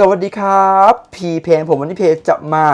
สวัสดีครับพีเพนผมวันนี้เพจจะมา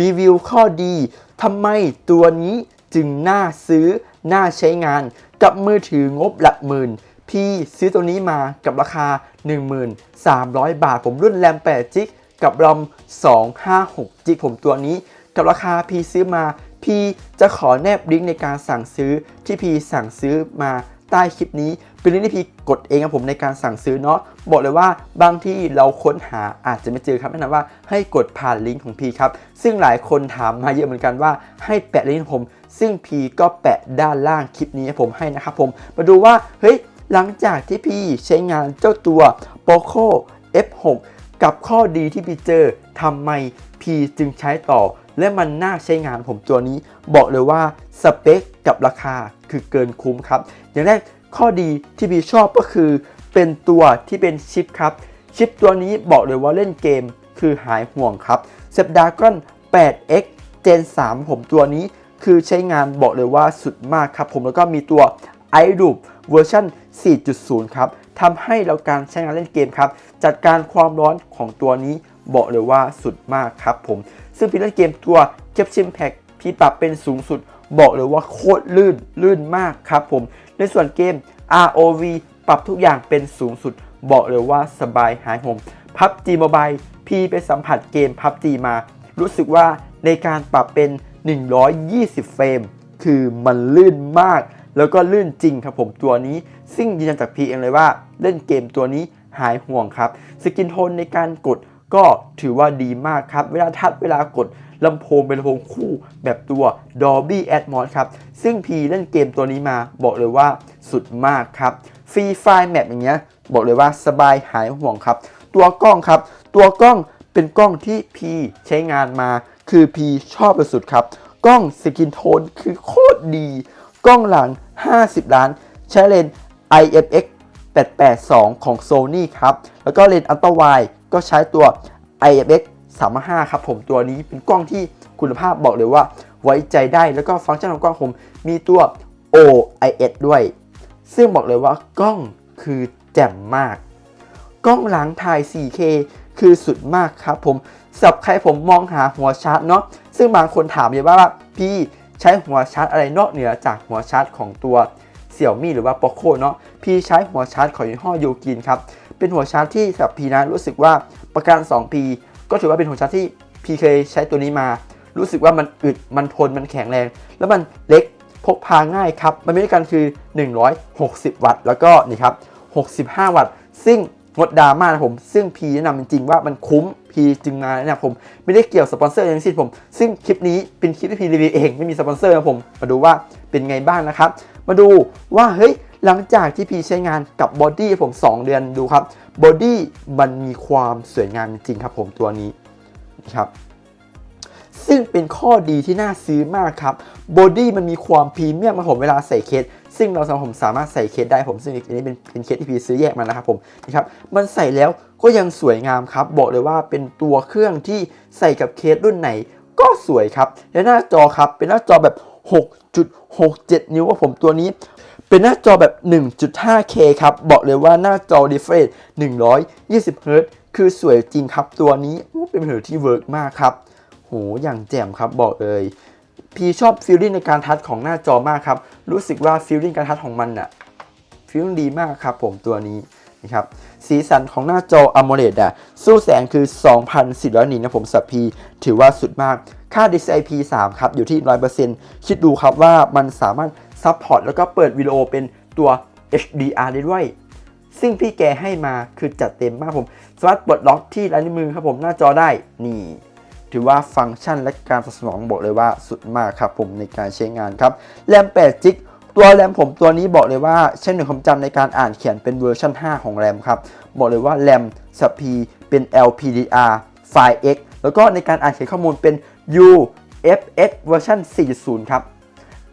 รีวิวข้อดีทำไมตัวนี้จึงน่าซื้อ น่าใช้งาน กับมือถืองบหลักหมื่น พี่ซื้อตัวนี้มากับราคา 1300 บาท ผมรุ่นแรม8จิกกับรอม256จิกผมตัวนี้ กับราคาพี่ซื้อมา พี่จะขอแนบลิงก์ในการสั่งซื้อที่พี่สั่งซื้อมา ใต้คลิปนี้ เป็นลิงก์ที่พีกดเองครับผมในการสั่งซื้อเนาะบอกเลยว่าบางที่เราค้นหาอาจจะไม่เจอครับแนะนำว่าให้กดผ่านลิงก์ของพีครับซึ่งหลายคนถามมาเยอะเหมือนกันว่าให้แปะลิงก์ของผม ซึ่งพีก็แปะด้านล่างคลิปนี้ให้ผมให้นะครับผมมาดูว่าเฮ้ยหลังจากที่พี่ใช้งานเจ้าตัว Poco F6 กับข้อดีที่พี่เจอทำไมพี่จึงใช้ต่อ และมันน่าใช้งานผมตัวนี้ บอกเลยว่า สเปคกับราคาคือเกินคุ้มครับ อย่างแรกข้อดีที่พี่ชอบก็คือ เป็นตัวที่เป็นชิปครับ ชิปตัวนี้บอกเลยว่าเล่นเกมคือหายห่วงครับ Snapdragon 8X Gen 3 ผมตัวนี้คือใช้งานบอกเลยว่าสุดมากครับ ผมแล้วก็มีตัว iRoot เวอร์ชัน4.0 ครับทำให้เราการใช้งานเล่นเกมครับ จัดการความร้อนของตัวนี้บอกเลยว่าสุดมากครับผม ซึ่งพี่เล่นเกมตัว c a p t i o n Pack พี่ปรับเป็นสูงสุด บอกเลยว่าโคตรลื่นลื่นมากครับผม ในส่วนเกม ROV ปรับทุกอย่างเป็นสูงสุด บอกเลยว่าสบายหายห่วง PUBG Mobile พี่ไปสัมผัสเกม PUBG มา รู้สึกว่าในการปรับเป็น 120 เฟรม คือมันลื่นมาก แล้วก็ลื่นจริงครับผมตัวนี้ ซึ่งยืนยันจากพีเองเลยว่า เล่นเกมตัวนี้หายห่วงครับ สกินโทนในการกดก็ถือว่าดีมากครับ เวลาทัดเวลากด ลำโพงเป็นลำโพงคู่แบบตัว Dolby Atmos ครับ ซึ่งพีเล่นเกมตัวนี้มาบอกเลยว่าสุดมากครับฟรีไฟล์แมปอย่างเงี้ยบอกเลยว่าสบายหายห่วงครับ ตัวกล้องครับ ตัวกล้องเป็นกล้องที่พีใช้งานมา คือพีชอบสุดครับ กล้องสกินโทนคือโคตรดี กล้องหลัง 50 ล้าน ใช้เลน IFX 882 ของ Sony ครับ แล้วก็เลนอัลตร้าไวก็ใช้ตัว IFX 355ครับผมตัวนี้เป็นกล้องที่คุณภาพบอกเลยว่าไว้ใจได้แล้วก็ฟังก์ชันของกล้องผมมีตัว OIS ด้วย ซึ่งบอกเลยว่ากล้องคือแจ่มมาก กล้องหลังถ่าย 4K คือสุดมากครับผมสับใครผมมองหาหัวชาร์จเนาะซึ่งบางคนถามเยอะว่าพี่ใช้หัวชาร์จอะไรนอกเหนือจากหัวชาร์จของตัวเสี่ยวมี่หรือว่า Poco เนาะพี่ใช้หัวชาร์จของยี่ห้อโยกินครับเป็นหัวชาร์จที่สำหรับพีนะรู้สึกว่าประกัน2ปี ก็ถือว่าเป็นหัวชาร์จที่พีเคยใช้ตัวนี้มา รู้สึกว่ามันอึดมันทนมันแข็งแรง แล้วมันเล็กพกพาง่ายครับ มันมีด้วยกันคือ 160 วัตต์ แล้วก็นี่ครับ 65 วัตต์ ซึ่งงดดราม่านะผม ซึ่งพีแนะนำจริงๆว่ามันคุ้มพีจึงมาแนะนำผม ไม่ได้เกี่ยวสปอนเซอร์อย่างสิ้นผม ซึ่งคลิปนี้เป็นคลิปที่พีรีวิวเองไม่มีสปอนเซอร์นะผม มาดูว่าเป็นไงบ้างนะครับ มาดูว่าเฮ้ย หลังจากที่พีใช้งานกับบอดี้ผม 2 เดือนดูครับบอดี้มันมีความสวยงามจริงครับผมตัวนี้นะครับซึ่งเป็นข้อดีที่น่าซื้อมากครับบอดี้มันมีความพรีเมียมมาผมเวลาใส่เคสซึ่งเราสามารถผมสามารถใส่เคสได้ผมซึ่งอันนี้เป็นเป็นเคสที่พีซื้อแยกมานะครับผมนะครับมันใส่แล้วก็ยังสวยงามครับ บอกเลยว่าเป็นตัวเครื่องที่ใส่กับเคสรุ่นไหนก็สวยครับและหน้าจอครับเป็นหน้าจอแบบ 6.67 นิ้วครับผมตัวนี้ เป็นหน้าจอแบบ 1.5K ครับ บอกเลยว่าหน้าจอ refresh 120 Hz คือสวยจริงครับตัวนี้เป็นมือถือที่เวิร์กมากครับ โห อย่างแจ่มครับบอกเลยพี่ชอบฟีลลิ่งในการทัชของหน้าจอมากครับ รู้สึกว่าฟีลลิ่งการทัชของมันอะฟีลลิ่งดีมากครับผมตัวนี้นะครับสีสันของหน้าจอ AMOLED อะสู้แสงคือ 2,400นิตนะผมสับพีถือว่าสุดมากค่า DCI P3 ครับ อยู่ที่ 100%คิดดูครับว่ามันสามารถ ซัพพอร์ตแล้วก็เปิดวิดีโอเป็นตัว HDR ได้ด้วย ซึ่งพี่แกให้มาคือจัดเต็มมากผม สามารถปลดล็อกที่ลายนิ้วมือครับผมหน้าจอได้ นี่ ถือว่าฟังก์ชันและการตอบสนองบอกเลยว่าสุดมากครับผมในการใช้งานครับ แรม8จิกตัวแรมผมตัวนี้บอกเลยว่าใช้หน่วยความจำในการอ่านเขียนเป็นเวอร์ชัน5 ของแรมครับ บอกเลยว่าแรมสับพีเป็น LPDR ไฟล์ X แล้วก็ในการอ่านเขียนข้อมูลเป็น UFS เวอร์ชัน4.0 ครับ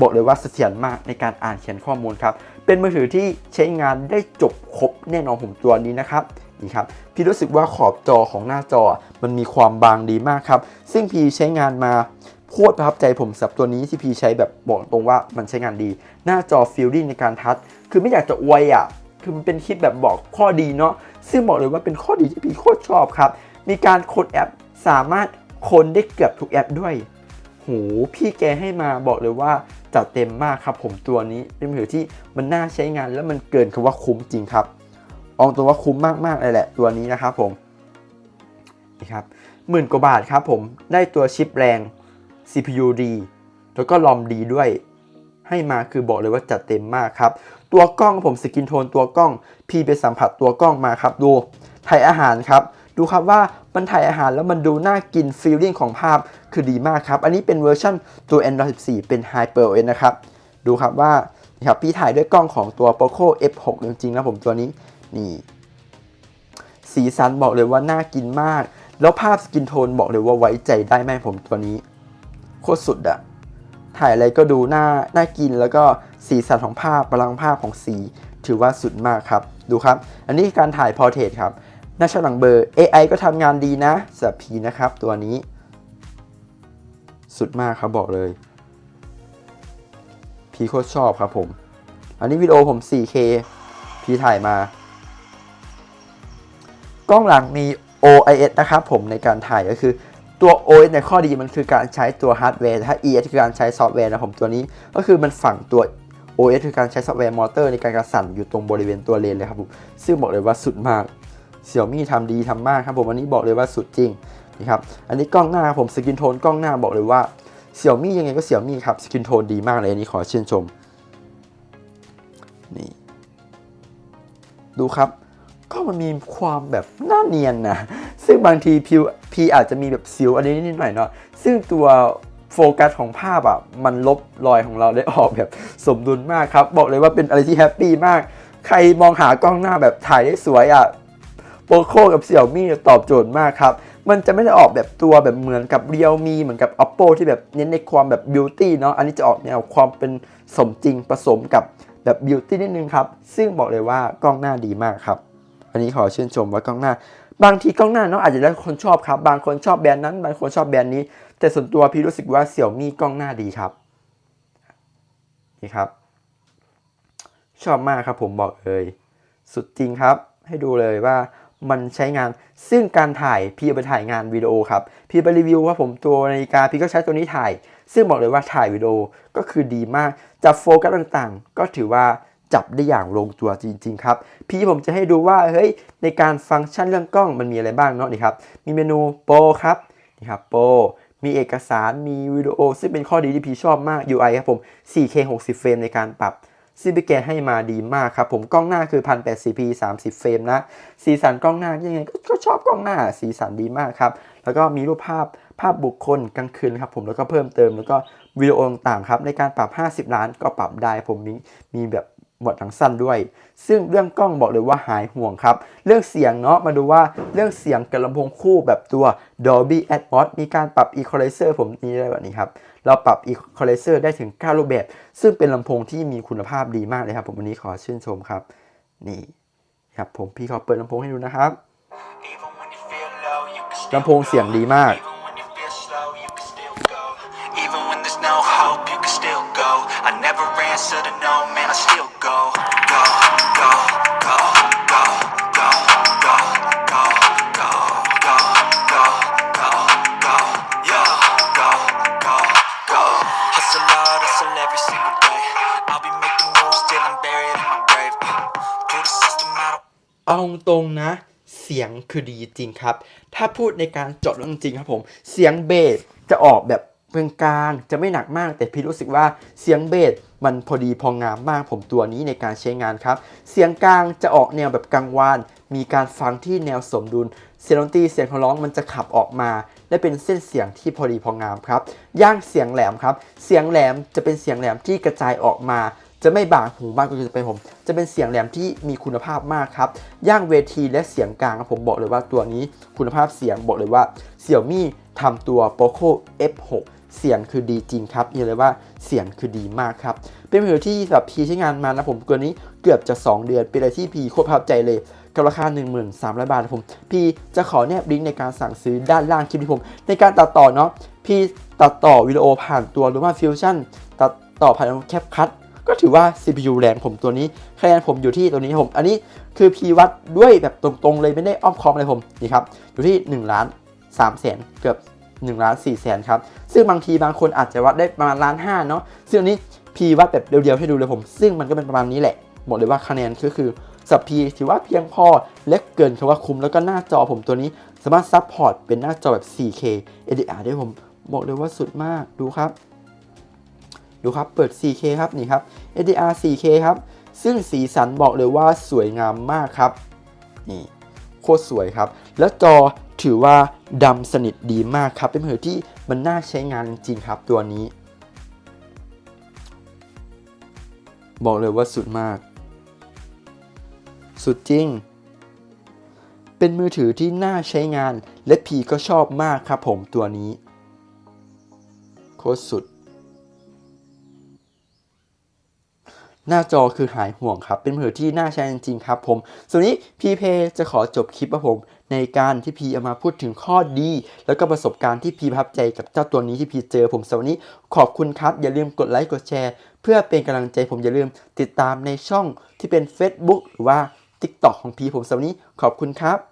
บอกเลยว่าเสถียรมากในการอ่านเขียนข้อมูลครับ เป็นมือถือที่ใช้งานได้จบครบแน่นอนผมตัวนี้นะครับนี่ครับพี่รู้สึกว่าขอบจอของหน้าจอมันมีความบางดีมากครับ ซึ่งพี่ใช้งานมาโคตรประทับใจผมสับตัวนี้ที่พี่ใช้แบบบอกตรงว่ามันใช้งานดี หน้าจอฟิลลิ่งในการทัชคือไม่อยากจะอวยอะคือมันเป็นคลิปแบบบอกข้อดีเนาะซึ่งบอกเลยว่าเป็นข้อดีที่พี่โคตรชอบครับ มีการค้นแอปสามารถค้นได้เกือบทุกแอปด้วยโหพี่แกให้มาบอกเลยว่า จัดเต็มมากครับผมตัวนี้เป็นมือถือที่มันน่าใช้งานแล้วมันเกินคำว่าคุ้มจริงครับอองตัวว่าคุ้มมากๆเลยแหละตัวนี้นะครับผมนี่ครับหมื่นกว่าบาทครับผมได้ตัวชิปแรง CPU ดีแล้วก็ลอมดีด้วย ให้มาคือบอกเลยว่าจัดเต็มมากครับ ตัวกล้องผมสกินโทนตัวกล้องพี่ไปสัมผัสตัวกล้องมาครับ ดูถ่ายอาหารครับ ดูครับว่ามันถ่ายอาหารแล้วมันดูน่ากินฟีลลิ่งของภาพ คือดีมากครับ อันนี้เป็นเวอร์ชันตัว Android 14 เป็น HyperOS นะครับ ดูครับว่านะครับพี่ถ่ายด้วยกล้องของตัว Poco F6 จริงๆนะผมตัวนี้นี่สีสันบอกเลยว่าน่ากินมาก แล้วภาพสกินโทนบอกเลยว่าไว้ใจได้ไหมผมตัวนี้ โคตรสุดอะถ่ายอะไรก็ดูน่าน่ากินแล้วก็สีสันของภาพพลังภาพของสี ถือว่าสุดมากครับ ดูครับ อันนี้การถ่ายพอร์เทรตครับหน้าชหลังเบอร์ AI ก็ทำงานดีนะสำหรับพีนะครับตัวนี้ สุดมากครับบอกเลย พีโคตรชอบครับผม อันนี้วิดีโอผม 4K พีถ่ายมา กล้องหลังมี OIS นะครับผมในการถ่ายก็คือตัว OIS ในข้อดีมันคือการใช้ตัวฮาร์ดแวร์ถ้า ES คือการใช้ซอฟต์แวร์นะผมตัวนี้ ก็คือมันฝังตัว OS คือการใช้ซอฟต์แวร์มอเตอร์ในการกระสั่นอยู่ตรงบริเวณตัวเลนเลยครับผมซึ่งบอกเลยว่าสุดมากเสี่ยมี่ทำดีทำมากครับผมอันนี้บอกเลยว่าสุดจริง นะครับอันนี้กล้องหน้าผมสกินโทนกล้องหน้าบอกเลยว่าเสี่ยมี่ยังไงก็เสี่ยมี่ครับสกินโทนดีมากเลยอันนี้ขอชื่นชมนี่ดูครับก็มันมีความแบบน่าเนียนนะซึ่งบางทีพิวพีอาจจะมีแบบสิวอันนี้นิดหน่อยเนาะซึ่งตัวโฟกัสของภาพอะมันลบรอยของเราได้ออกแบบสมดุลมากครับ บอกเลยว่าเป็นอะไรที่แฮปปี้มาก ใครมองหากล้องหน้าแบบถ่ายได้สวยอะโปโคกับเสี่ยวมี่ตอบโจทย์มากครับ มันจะไม่ได้ออกแบบตัวแบบเหมือนกับเรียวมีเหมือนกับ oppo ที่แบบเน้นในความแบบบิวตี้เนาะอันนี้จะออกแนวความเป็นสมจริงผสมกับแบบบิวตี้นิดนึงครับ ซึ่งบอกเลยว่ากล้องหน้าดีมากครับ อันนี้ขอชื่นชมว่ากล้องหน้า บางทีกล้องหน้าเนาะอาจจะได้คนชอบครับ บางคนชอบแบรนด์นั้น บางคนชอบแบรนด์นี้ แต่ส่วนตัวพี่รู้สึกว่าเสี่ยวมี่กล้องหน้าดีครับนี่ครับ ชอบมากครับผมบอกเลย สุดจริงครับ ให้ดูเลยว่า มันใช้งาน ซึ่งการถ่ายพี่เอาไปถ่ายงานวิดีโอครับพี่ไปรีวิวว่าผมตัวนาฬิกาพี่ก็ใช้ตัวนี้ถ่าย ซึ่งบอกเลยว่าถ่ายวิดีโอก็คือดีมาก จับโฟกัสต่างๆ ก็ถือว่าจับได้อย่างลงตัวจริง ๆ ครับ พี่ผมจะให้ดูว่าเฮ้ยในการฟังก์ชันเรื่องกล้องมันมีอะไรบ้างเนาะนี่ครับมีเมนูโปรครับนี่ครับโปรมีเอกสารมีวิดีโอซึ่งเป็นข้อดีที่พี่ชอบมาก UI ครับผม 4K 60เฟรมในการปรับ ซึ่งพี่แกให้มาดีมากครับผมกล้องหน้าคือ 1080p 30 เฟรมนะ สีสันกล้องหน้ายังไงก็ก็ชอบกล้องหน้าสีสันดีมากครับแล้วก็มีรูปภาพภาพบุคคลกลางคืนครับผมแล้วก็เพิ่มเติมแล้วก็วิดีโอต่างๆครับในการปรับ 50 ล้านก็ปรับได้ผมมีมีแบบ หมดทั้งสั้นด้วย ซึ่งเรื่องกล้องบอกเลยว่าหายห่วงครับ เรื่องเสียงเนาะมาดูว่าเรื่องเสียงกับลำโพงคู่แบบตัว Dolby Atmos มีการปรับ Equalizer ผมนี่ได้แบบนี้ครับ เราปรับ Equalizer ได้ถึง 9 รูปแบบ ซึ่งเป็นลำโพงที่มีคุณภาพดีมากเลยครับ ผมวันนี้ขอชื่นชมครับ นี่ครับผมพี่ขอเปิดลำโพงให้ดูนะครับลำโพงเสียงดีมาก เอาตรงๆนะ เสียงคือดีจริงครับ ถ้าพูดในการจาะเรื่องจริงครับผม เสียงเบสจะออกแบบกลางจะไม่หนักมาก แต่พี่รู้สึกว่าเสียงเบสมันพอดีพองามมากผมตัวนี้ในการใช้งานครับ เสียงกลางจะออกแนวแบบกลางวาน มีการฟังที่แนวสมดุล เสียงดนตรีเสียงของร้องมันจะขับออกมา และเป็นเส้นเสียงที่พอดีพองามครับ ย่างเสียงแหลมครับ เสียงแหลมจะเป็นเสียงแหลมที่กระจายออกมา จะไม่บางหูมากก็จะเป็นผม จะเป็นเสียงแหลมที่มีคุณภาพมากครับ ย่างเวทีและเสียงกลางครับผมบอกเลยว่าตัวนี้คุณภาพเสียงบอกเลยว่าเสี่ยวมี่ทำตัว Poco F6 เสียงคือดีจริงครับเห็นเลยว่าเสียงคือดีมากครับ เป็นมือถือที่แบบพีใช้งานมานะผมตัวนี้เกือบจะ 2 เดือน เป็นอะไรที่พีโคตรประทับใจเลยกับราคา 13,000 บาทนะผมพี่จะขอแนบลิงก์ในการสั่งซื้อด้านล่างคลิปที่ผม ในการตัดต่อเนาะพี่ตัดต่อวิดีโอผ่านตัวหรือว่าฟิวชั่นตัดต่อผ่านแคปคัต ก็ถือว่า CPU แรงผมตัวนี้คะแนนผมอยู่ที่ตัวนี้ผม อันนี้คือ P วัดด้วยแบบตรงๆเลยไม่ได้อ้อมค้อมเลยผมนี่ครับอยู่ที่1ล้าน3แสนเกือบ1ล้าน4แสนครับ ซึ่งบางทีบางคนอาจจะวัดได้ประมาณล้านห้าเนาะซึ่งอันนี้ P วัดแบบเดียวๆให้ดูเลยผม ซึ่งมันก็เป็นประมาณนี้แหละบอกเลยว่าคะแนนก็คือสับ P ถือว่าเพียงพอและเกินคำว่าคุ้มแล้วก็หน้าจอผมตัวนี้สามารถซัพพอร์ตเป็นหน้าจอแบบ 4K HDR ได้ผม บอกเลยว่าสุดมากดูครับ ดูครับเปิด 4K ครับนี่ครับ HDR 4K ครับ ซึ่งสีสันบอกเลยว่าสวยงามมากครับ นี่โคตรสวยครับ แล้วจอถือว่าดำสนิทดีมากครับ เป็นมือถือที่มันน่าใช้งานจริงครับตัวนี้ บอกเลยว่าสุดมาก สุดจริง เป็นมือถือที่น่าใช้งานและพีก็ชอบมากครับผมตัวนี้ โคตรสุด หน้าจอคือหายห่วงครับ เป็นมือถือที่น่าใช้จริงๆครับผม ส่วนนี้พีเพจะขอจบคลิปครับผม ในการที่พีเอามาพูดถึงข้อดี แล้วก็ประสบการณ์ที่พีประทับใจกับเจ้าตัวนี้ที่พีเจอผมสวันนี้ขอบคุณครับ อย่าลืมกดไลค์กดแชร์ เพื่อเป็นกำลังใจผมอย่าลืมติดตามในช่องที่เป็น Facebook หรือว่า TikTok ของพีผมสวันนี้ขอบคุณครับ